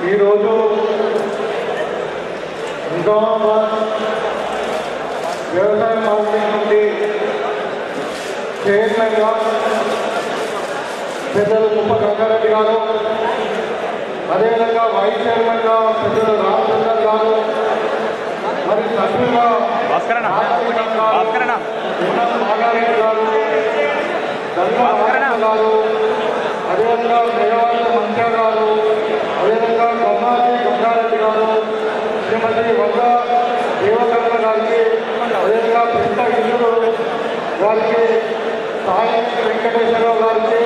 ఈరోజు నిజామాబాద్ వ్యవసాయ మార్కెట్ నుండి చైర్మన్గా పెద్దలు కుప్ప గంగారెడ్డి గారు అదేవిధంగా వైస్ చైర్మన్గా పెద్దలు రామచంద్ర గారు మరి సభ్యులుగా నాగారెడ్డి గారు గారు అదేవిధంగా అదేవిధంగా కొమ్మాజీ కృష్ణారెడ్డి గారు శ్రీమతి వంద దేవకర్ణ గారికి అదేవిధంగా పెద్ద ఇల్లు గారికి సాయి వెంకటేశ్వరరావు గారికి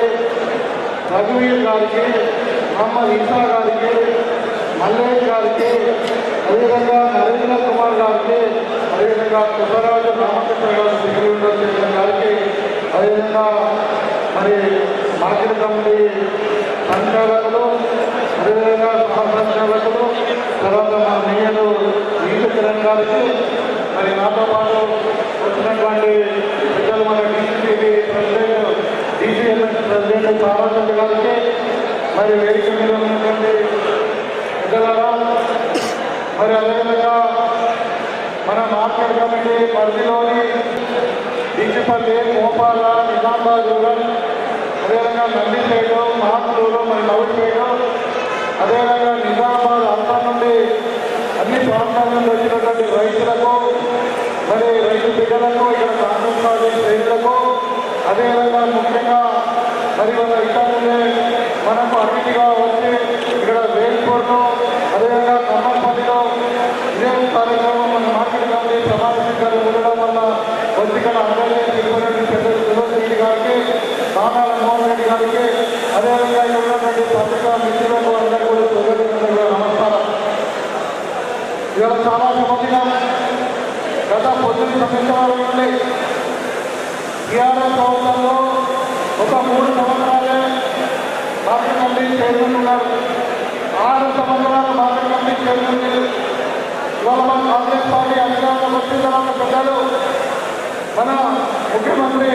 రఘువీర్ గారికి మహమ్మద్ ఇసా గారికి మల్లేష్ గారికి అదేవిధంగా నరేంద్ర కుమార్ గారికి అదేవిధంగా సుబ్బరాజు రామకృష్ణ గారు శ్రీ గారికి అదేవిధంగా మరి మార్కెట్ కమిటీ సంచాలకులు అదేవిధంగా సహ తర్వాత మా మేయరు నీటి కిరణ్ మరి నాతో పాటు వచ్చినటువంటి పెద్దలు మన DCP president DCMS president Sarachandra గారికి మరి వేదిక మీద ఉన్నటువంటి పెద్దలారా మరి అదేవిధంగా మన మార్కెట్ కమిటీ పరిధిలోని డిజిపల్లి మోపాల నిజామాబాద్ రూరల్ అదేవిధంగా నందిపేట మహాత్మూరు మరి నవ్వుపేట అదేవిధంగా నిజామాబాద్ అంతా నుండి అన్ని ప్రాంతాల నుండి వచ్చినటువంటి రైతులకు మరి రైతు బిడ్డలకు ఇక్కడ కాంగ్రెస్ పార్టీ శ్రేణులకు అదేవిధంగా ముఖ్యంగా మరి మన ఇతరులే మనకు అతిథిగా వచ్చి ఇక్కడ వేల్పూర్లో అదేవిధంగా కమ్మపల్లిలో ఇదే కార్యక్రమం మన మార్కెట్ కమిటీ సమావేశంగా ఉండడం వల్ల వచ్చి ఇక్కడ అందరినీ తిరుగుతున్నటువంటి పెద్ద సురేష్ రెడ్డి గారికి నానాల మోహన్ రెడ్డి గారికి అదేవిధంగా ఉన్నటువంటి పత్రికా మిత్రులకు అందరికీ కూడా నమస్కారం. ఇవాళ చాలా శుభదినం గత పొద్దున్న సంవత్సరాల నుండి టీఆర్ఎస్ ప్రభుత్వంలో ఒక మూడు సంవత్సరాలే మార్కెట్ కమిటీ చైర్మన్ ఉన్నారు ఆరు సంవత్సరాల మార్కెట్ కమిటీ చైర్మన్ ఇవాళ మన కాంగ్రెస్ పార్టీ వచ్చిన తర్వాత పెద్దలు మన ముఖ్యమంత్రి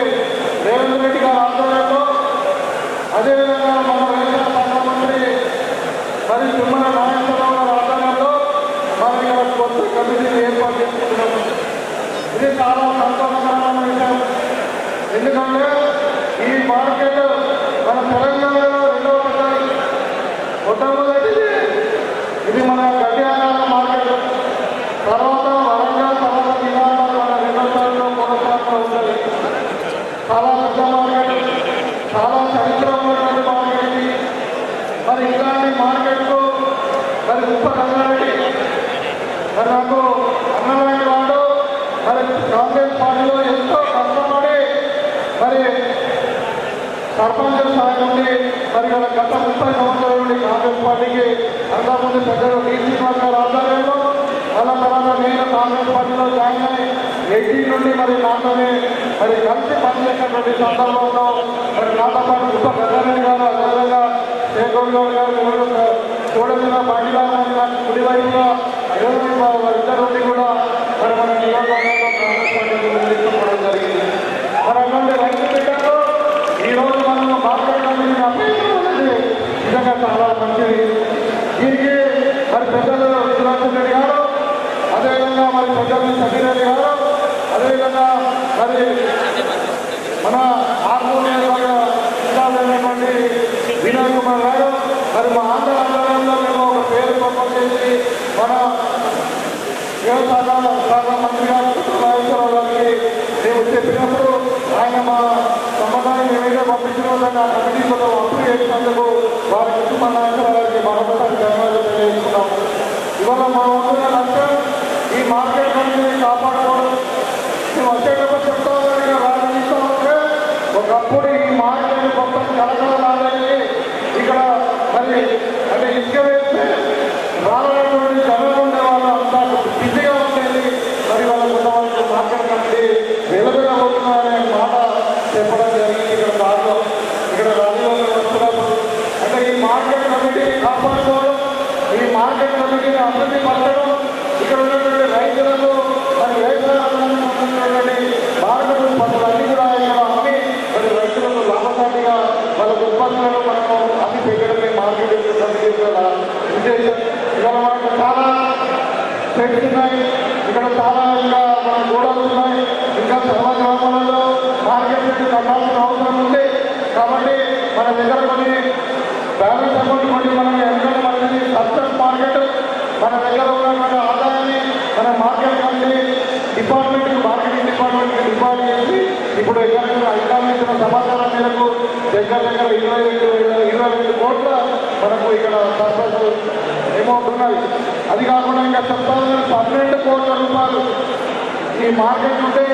రేవంత్ రెడ్డి గారి ఆధ్వర్యంలో అదేవిధంగా మన వ్యవసాయ శాఖ మంత్రి మరి తిమ్మల నాగేశ్వరరావు గారి ఆధ్వర్యంలో మనం ఇక్కడ కొత్త కమిటీని ఏర్పాటు చేసుకుంటున్నాము ఇది చాలా సంతోషకరమైన విషయం. ఎందుకంటే ఈ మార్కెట్ మన తెలంగాణలో రెండవ పెద్ద మొట్టమొదటిది ఇది మన గడ్డియాల మార్కెట్ తర్వాత వరంగల్ తర్వాత నిజామాబాద్ మన రెండో స్థానంలో మూడో స్థానంలో ఉంటుంది చాలా పెద్ద మార్కెట్ చాలా చరిత్ర ఉన్నటువంటి మార్కెట్ ఇది మరి ఇలాంటి మార్కెట్కు గొప్ప ఉప్ప మరి నాకు అన్నలాంటి వాడు మరి కాంగ్రెస్ పార్టీలో ఎంతో కష్టపడి మరి సర్పంచ్ స్థాయి నుండి మరి గత గత ముప్పై సంవత్సరాల నుండి కాంగ్రెస్ పార్టీకి అంతకుముందు పెద్దలు టీసీ గారు ఆధ్వర్యంలో మళ్ళా తర్వాత నేను కాంగ్రెస్ పార్టీలో జాయిన్ అయ్యి ఎయిటీన్ నుండి మరి నాతోనే మరి కలిసి పనిచేసినటువంటి సందర్భంలో మరి నాతో పాటు గొప్ప గంగారెడ్డి గారు అదేవిధంగా శేఖర్ గౌడ్ గారు ఎవరు చూడమైన కుడివైపుగా ఇరవై ఇద్దరు కూడా మరి మన నియోజకవర్గంలో కాంగ్రెస్ జరిగింది. మరి అటువంటి రైతు బిడ్డలు ఈ రోజు మనం మాట్లాడడానికి నిజంగా చాలా మంచిది. దీనికి మరి పెద్దలు విశ్వనాథన్ రెడ్డి గారు అదేవిధంగా మరి పెద్దలు సతీరెడ్డి గారు అదేవిధంగా మరి మన హార్మోనియమైనటువంటి వినయ్ కుమార్ గారు మరి మా ఆంధ్ర ఆందోళనలో మేము ఒక పేరు ప్రపోజ్ చేసి మన వ్యవసాయ శాఖ మంత్రి గారు నాగేశ్వరరావు గారికి మేము చెప్పినప్పుడు ఆయన మా సమాధానం ఏమైనా పంపించినదని ఆ కమిటీ కూడా అప్రూవ్ చేసినందుకు వారి కుటుంబ నాయకుల గారికి మరొకసారి ధన్యవాదాలు తెలియజేసుకున్నాము ఇవాళ మా వంతున్న లక్ష్యం ఈ మార్కెట్ కమిటీని కాపాడుకోవడం మేము వచ్చేటప్పుడు చెప్తా ఉన్నాను రాజకీయ ఉంటే ఒకప్పుడు ఈ మార్కెట్ మొత్తం కలకలలాడేది ఇక్కడ మరి అంటే ఇసుక వేస్తే రానటువంటి జనం ఉండే వాళ్ళు అంతా బిజీగా ఉండేది మరి వాళ్ళ కొంతమంది మార్కెట్ కమిటీ వెలుగులవుతున్నారనే మాట చెప్పడం జరిగింది ఇక్కడ దాంట్లో ఇక్కడ రాజీలో వస్తున్నప్పుడు అంటే ఈ మార్కెట్ కమిటీని కాపాడుకోవడం ఈ మార్కెట్ కమిటీని అభివృద్ధి పరచడం ఇక్కడ ఉన్నటువంటి రైతులకు మరి వ్యవసాయాలను మార్కెట్ ఉత్పత్తులన్నీ కూడా ఇక్కడ అమ్మి మరి రైతులకు లాభసాటిగా వాళ్ళ ఉత్పత్తులను మనము అమ్మి పెట్టడమే మార్కెట్ కమిటీ ఉద్దేశం. ఇక్కడ మనకు చాలా స్టేట్స్ ఉన్నాయి. ఇక్కడ చాలా ఇంకా మన గోడలు ఉన్నాయి. ఇంకా సర్వ గ్రామాలలో మార్కెట్ కట్టాల్సిన అవసరం ఉంది. కాబట్టి మన దగ్గర కొన్ని బ్యాలెన్స్ అకౌంట్ కొన్ని మనం ఎంత మంది సబ్స్టెన్స్ మార్కెట్ మన దగ్గర ఉన్నటువంటి ఆదాయాన్ని మన market company department marketing department depart చేసి ఇప్పుడు ఎక్కడ సమాచారం మేరకు దగ్గర దగ్గర ఇరవై రెండు ఇరవై రెండు కోట్ల మనకు ఇక్కడ సర్ప్లస్ అమౌంట్ ఉన్నది అది కాకుండా ఇంకా చెప్తాను పన్నెండు కోట్ల రూపాయలు ఈ మార్కెట్ ఉంటే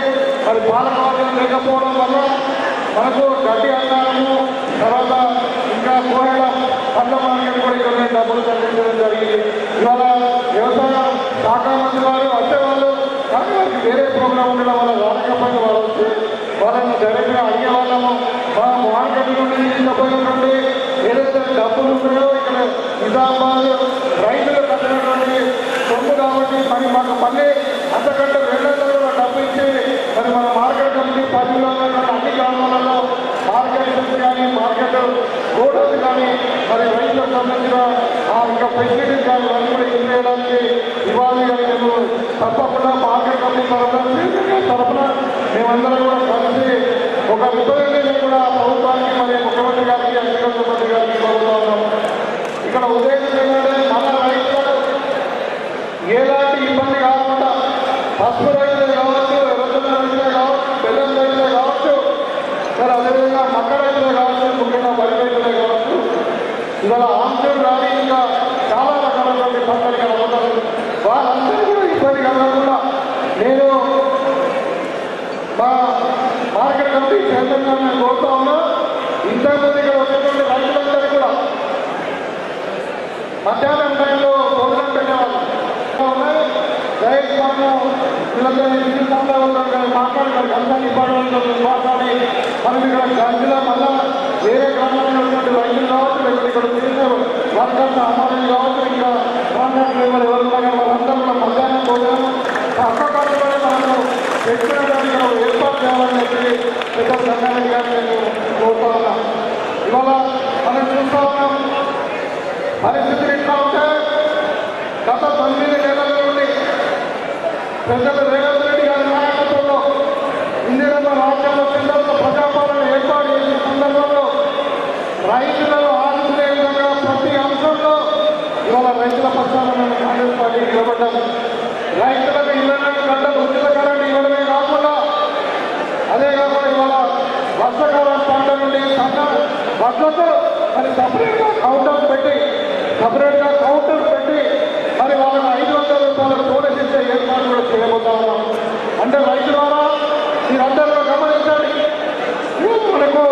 మరి పాలకవర్గం లేకపోవడం వల్ల మనకు గడ్డి అన్నారము తర్వాత ఇంకా కోహెల పండ్ల మార్కెట్ కూడా ఇక్కడ నేను డబ్బులు చెల్లించడం జరిగింది. ఇవాళ వ్యవసాయ శాఖ మంత్రి వారు వచ్చేవాళ్ళు కానీ వారికి వేరే ప్రోగ్రాం ఉండడం వల్ల రాకపోయిన వాళ్ళు వచ్చి వాళ్ళని డైరెక్ట్గా అడిగే వాళ్ళము. మా మార్కెట్ నుండి తీసుకుపోయినటువంటి ఏదైతే డబ్బులు ఉన్నాయో ఇక్కడ నిజామాబాద్ రైతులు కట్టినటువంటి సొమ్ము కాబట్టి మరి మాకు మళ్ళీ అంతకంటే రెండేళ్ళు కూడా డబ్బు ఇచ్చి మరి మన మార్కెట్ కమిటీ పరిధిలో ఉన్నటువంటి అన్ని గ్రామాలలో మార్కెట్ కమిటీ కానీ మార్కెట్ గోడౌన్స్ కానీ మరి రైతులకు సంబంధించిన ఆ ఇంకా ఫెసిలిటీస్ కానీ ఇవన్నీ కూడా చేయడానికి మేము తప్పకుండా మార్కెట్ కమిటీ తరఫున తరఫున మేమందరం కూడా కలిసి ఒక రిప్రజెంటేషన్ కూడా ప్రభుత్వానికి మరి ముఖ్యమంత్రి గారికి అగ్రికల్చర్ మంత్రి గారికి కోరుతా ఉన్నాం ఇక్కడ ఉదయం ఏంటంటే మన రైతులకు ఎలాంటి ఇబ్బంది కాకుండా పసుపు రైతులే కావచ్చు ఎర్రజొన్న రైతులే కావచ్చు బెల్లం రైతులే కావచ్చు మరి అదేవిధంగా మక్క రైతులే కావచ్చు ముఖ్యంగా వరి రైతులే కావచ్చు ఇవాళ ఆంధ్రులు రాని ఇంకా చాలా రకాలైనటువంటి పంటలు ఇక్కడ ఉంటారు వాళ్ళందరూ కూడా ఇబ్బంది కలగకుండా నేను మా మార్కెట్ కమిటీ చైర్మన్ గారిని కోరుతా ఉన్నా ఉన్నటువంటి రైతులందరూ కూడా మధ్యాహ్నం టైంలో భోజనం పెట్టేవాళ్ళు ఉన్నాయి. మనము వీళ్ళతో ఇంటి సంస్థ ఉన్నాం మాట్లాడుతారు. గంటా డిపార్ట్మెంట్ మాట్లాడి మనం ఇక్కడ గంజలో మళ్ళా వేరే ఉన్నటువంటి రైతులు కావచ్చు లేకపోతే ఇక్కడ చేసే వర్కర్స్ అమ్మాయిలు కావచ్చు ఇంకా కాంట్రాక్ట్ లేబర్ ఎవరు ఉన్నా కానీ వాళ్ళందరూ కూడా మధ్యాహ్నం భోజనం మనము ఏర్పాటు చేయాలని చెప్పి పెద్ద సంఘానికి గారిని నేను కోరుతా ఉన్నాం ఇవాళ మనం చూస్తా ఉన్నాం పరిస్థితులు ఇట్లా ఉంటే గత తొమ్మిది నెలల నుండి పెద్దలు రేవంత్ రెడ్డి గారి నాయకత్వంలో ఇందిరమ్మ రాజ్యాంగ కేంద్రంలో ప్రజాపాలన ఏర్పాటు చేసిన సందర్భంలో రైతులను ఆదుకునే విధంగా ప్రతి అంశంలో ఇవాళ రైతుల పక్షాన మేము కాంగ్రెస్ పార్టీ నిలబడ్డాము రైతులకు ఇళ్ళకు గంట ఉచిత కరెంట్ ఇవ్వడమే కాకుండా అదే కాకుండా ఇవాళ వర్షాకాలం పంట నుండి సన్న వడ్లతో మరి సపరేట్గా కౌంటర్ పెట్టి సపరేట్గా కౌంటర్ పెట్టి మరి వాళ్ళకి ఐదు వందల రూపాయలు బోనస్ ఇచ్చే ఏర్పాటు కూడా చేయబోతా ఉన్నాం అంటే రైతు ద్వారా మీరందరూ గమనించండి ఈరోజు మనకు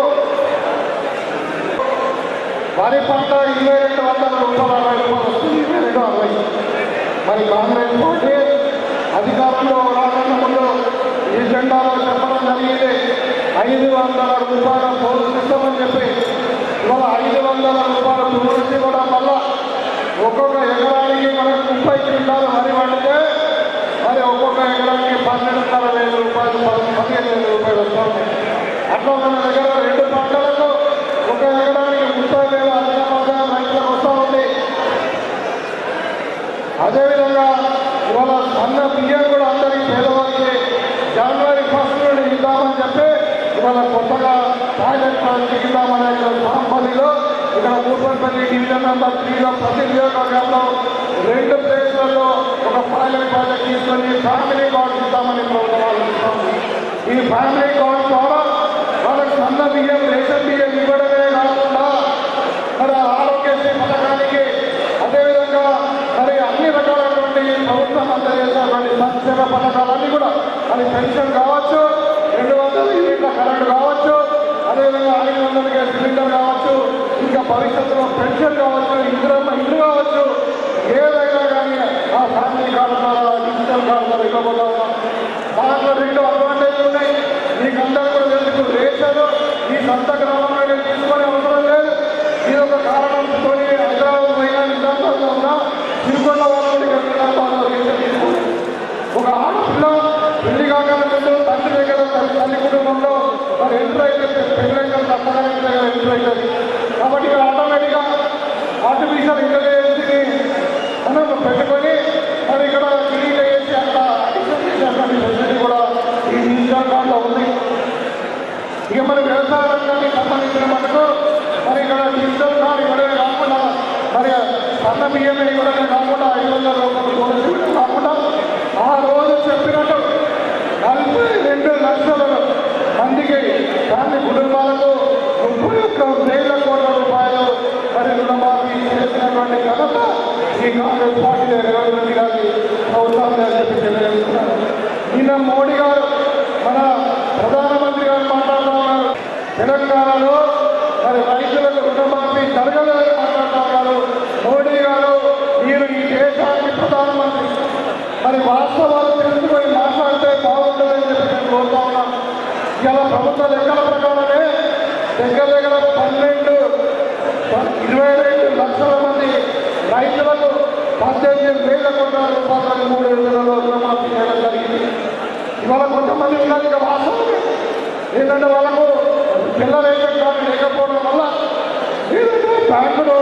వరి పంట ఇరవై రెండు వందల ముప్పై అరవై రూపాయలు వస్తుంది ఇరవై రెండు అరవై. మరి కాంగ్రెస్ పార్టీ అధికారంలో రాకుండా ముందు ఈ జెండాలో చెప్పడం జరిగింది. ఐదు వందల రూపాయల బోనస్ చెప్పి. ఇవాళ ఐదు వందల రూపాయల బోనస్ కూడా మళ్ళా ఒక్కొక్క ఎకరానికి మనకు ముప్పై క్వింటాలు వరి పండితే మరి ఒక్కొక్క ఎకరానికి పన్నెండున్నర వేల రూపాయలు పదిహేను వేల రూపాయలు వస్తుంది. అట్లా మన దగ్గర రెండు పంట ఒక ఎకరానికి ముప్పై వేల అధిక ఆదాయం రైతులకు వస్తూ ఉంది అదేవిధంగా అన్న సన్న బియ్యం కూడా అందరికీ పేదవారికి జనవరి ఫస్ట్ నుండి ఇద్దామని చెప్పి ఇవాళ కొత్తగా టాయిలెట్ ప్రాజెక్ట్ ఇద్దామనే సాంపల్లిలో ఇక్కడ కూపన్పల్లి డివిజన్ నెంబర్ త్రీలో ప్రతి నియోజకవర్గంలో రెండు ప్లేస్లలో ఒక టాయిలెట్ ప్రాజెక్ట్ తీసుకొని ఫ్యామిలీ కార్డు ఇద్దామని ప్రభుత్వం ఈ ఫ్యామిలీ కార్డు ద్వారా వాళ్ళకి సన్న బియ్యం రేషన్ బియ్యం ఇవ్వడం కాకుండా మరి ఆరోగ్యశ్రీ పథకానికి అదేవిధంగా మరి అన్ని రకాలైనటువంటి ప్రభుత్వం అందజేసినటువంటి సంక్షేమ పథకాలన్నీ కూడా. అది పెన్షన్ కావచ్చు రెండు వందల యూనిట్ల కరెంట్ కావచ్చు అదేవిధంగా ఐదు వందలకి సిలిండర్ కావచ్చు ఇంకా భవిష్యత్తులో పెన్షన్ కావచ్చు ఇందులో ఇల్లు కావచ్చు. ఏదైనా కానీ ఆ ఫ్యామిలీ కార్డు ద్వారా డిజిటల్ కార్డు ద్వారా ఇవ్వబోతా ఉన్నాం. దాంట్లో రెండు అడ్వాంటేజ్ ఉన్నాయి. మీకు అందరూ కూడా తెలుసు రేషన్ మీ సొంత గ్రామం తీసుకునే అవసరం లేదు ఇది ఒక కారణంతో హైదరాబాద్ పోయినా నిజామాబాద్లో ఉన్నా తిరుకొండ వాళ్ళు ఇక్కడ నిజామాబాద్లో రేషన్ తీసుకోండి ఒక ఆడపిల్ల పెళ్ళి కాకుండా ముందు తండ్రి దగ్గర తల్లి తల్లి కుటుంబంలో మరి ఎంటర్ అయితే పెళ్ళైతే తప్పగా ఎంటర్ కాబట్టి ఇక్కడ ఆటోమేటిక్గా ఆర్టిఫిషియల్ ఇంటెలిజెన్స్ని మనం పెట్టుకొని మరి ఇక్కడ క్లీన్ చేసి అంత అడిషన్ ఫెసిలిటీ కూడా ఈ డిజిటల్ కార్డులో ఉంది. ఇక మరి వ్యవసాయ రంగానికి సంబంధించిన మటుకు మరి ఇక్కడ డిజిటల్ కార్డు ఇవ్వడమే కాకుండా మరి సన్న బియ్యమే ఇవ్వడమే కాకుండా ఐదు వందల రూపాయలు కూడా కాకుండా ఆ రోజు చెప్పినట్టు నలభై రెండు లక్షల మందికి దాని కుటుంబాలకు ముప్పై ఒక్క వేల కోట్ల రూపాయలు మరి రుణమాఫీ చేసినటువంటి ఘనత ఈ కాంగ్రెస్ పార్టీ రేవంత్ రెడ్డి గారికి ప్రభుత్వం చెప్పి తెలియజేస్తున్నారు. నిన్న మోడీ గారు మన ప్రధానమంత్రి గారు మాట్లాడుతూ ఉన్నారు. తెలంగాణలో మరి రైతులకు రుణమాఫీ జరగలేదని మాట్లాడుతూ ఉన్నారు. మోడీ గారు మీరు ఈ దేశానికి ప్రధానమంత్రి. మరి వాస్తవాలు తెలుసుకొని మాట్లాడితే బాగుంటుందని చెప్పి నేను కోరుతా ఉన్నాను ఇలా ప్రభుత్వ లెక్కల ప్రకారమే దగ్గర దగ్గర పన్నెండు ఇరవై రెండు లక్షల మంది రైతులకు పద్దెనిమిది వేల కోట్ల రూపాయలు మూడు వేలలో రుణమాఫీ చేయడం జరిగింది. ఇవాళ కొంతమంది ఉన్నారు ఇక వాస్తవం ఏంటంటే వాళ్ళకు పిల్లలు ఏంటంటే లేకపోవడం వల్ల లేదంటే బ్యాంకులో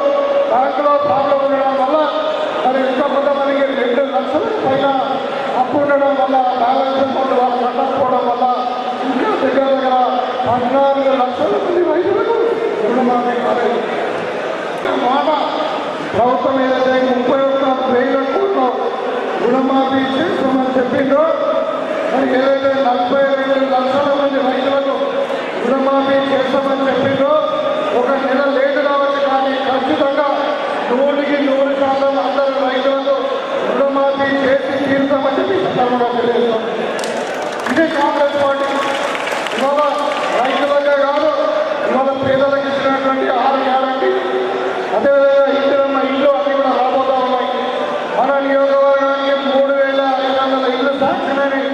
బ్యాంకులో ప్రాబ్లం ఉండడం వల్ల మరి ఇంకా కొంతమందికి రెండు లక్షల పైన అప్పు ఉండడం వల్ల బ్యాలెన్స్ అమౌంట్ వాళ్ళు కట్టకపోవడం వల్ల దగ్గర దగ్గర పద్నాలుగు లక్షల మంది రైతులకు రుణమాఫీ కాలేదు. మాట ప్రభుత్వం ఏదైతే ముప్పై ఒక్క వేల కోట్ల రుణమాఫీ చేస్తామని చెప్పిందో మరి ఏదైతే నలభై రెండు లక్షల మంది రైతులకు రుణమాఫీ చేస్తామని చెప్పిందో ఒక నెల లేటు కావచ్చు కానీ ఖచ్చితంగా నూటికి నూరు శాతం అందరూ రైతులకు రుణమాఫీ చేసి తీరుతామని చెప్పి సందర్భంగా తెలియజేస్తాం. ఇదే కాంగ్రెస్ పార్టీ ఇవాళ రైతులకే కాదు ఇవాళ పేదలకు ఇచ్చినటువంటి ఆరు గ్యారంటీ అదేవిధంగా ఇందిరమ్మ ఇల్లు అన్ని కూడా రాబోతా ఉన్నాయి మన నియోజకవర్గానికి మూడు వేల ఐదు వందల ఇల్లు శాంక్షన్ అయినాయి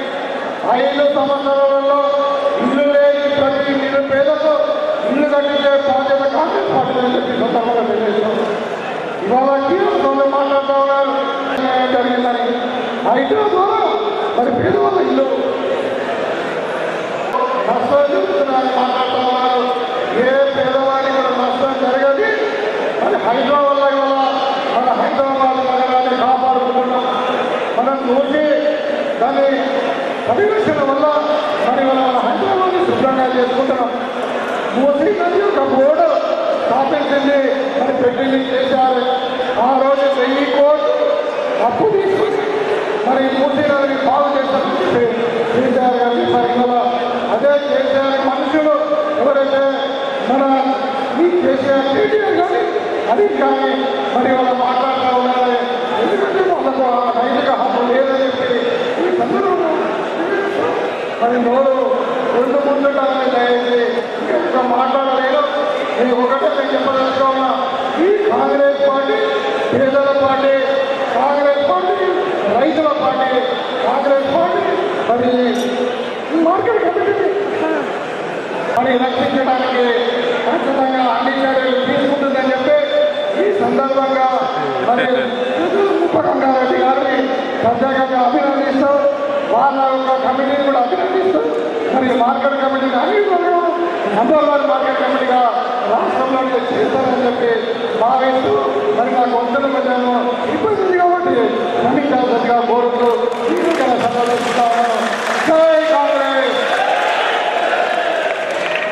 ఐదు సంవత్సరాలలో ఇల్లు లేని ప్రతి నిరుపేదకు ఇల్లు కట్టించే బాధ్యత కాంగ్రెస్ పార్టీ చెప్పి సందర్భంగా తెలియజేస్తాం ఇవాళ కీలకంలో మాట్లాడుతూ ఉన్నారు ద్వారా మరి పేదవాళ్ళ ఇల్లు నష్టం జరుగుతుందని మాట్లాడుతూ ఉన్నారు ఏ పేదవాడికి కూడా నష్టం జరగదు మరి హైదరాబాద్ వల్ల మన హైదరాబాద్ నగరాన్ని కాపాడుకుంటున్నాం మనం దాని పరిరక్షణ వల్ల మరి హైదరాబాద్ శుభ్రంగా చేసుకుంటున్నాం మూసీ నది ఒక బోర్డు స్థాపించింది అని పెట్టింది చేశారు. ఆ రోజు వెయ్యి కోట్లు అప్పు తీసుకుని మరి పూర్తి నదిని బాగు చేస్తామని చెప్పి కేసీఆర్ గారు చెప్పారు అదే కేసీఆర్ మనుషులు. ఎవరైతే మన ఈ కేసీఆర్ కేటీఆర్ కానీ అది కానీ మరి వాళ్ళు మాట్లాడుతూ ఉండాలి ఎందుకంటే వాళ్ళకు ఆ నైతిక హక్కు లేదని చెప్పి ఈ సందర్భంలో మరి నోరు రెండు ముందుగా దయచేసి ఇంకా మాట్లాడలేదు నేను ఒకటే నేను చెప్పదలుచుకున్నా ఈ కాంగ్రెస్ పార్టీ పేదల పార్టీ కాంగ్రెస్ పార్టీ రైతుల పార్టీ కాంగ్రెస్ పార్టీ మరి మార్కెట్ కమిటీ మరి రక్షించడానికి ఖచ్చితంగా అన్ని చర్యలు తీసుకుంటుందని చెప్పి ఈ సందర్భంగా మరి ముప్పరంగారెడ్డి గారిని ప్రత్యేకంగా అభినందిస్తూ వాళ్ళ యొక్క కమిటీని కూడా అభినందిస్తూ మరి మార్కెట్ కమిటీ అన్ని నంబర్ మార్కెట్ కమిటీగా రాష్ట్రంలో చేస్తారని చెప్పి మా రైతు మరి నాకు వందలు పెట్టాను ఇబ్బంది కాబట్టి క్షమించాల్సిందిగా కోరుతూ ఈ సమావేశిస్తాను.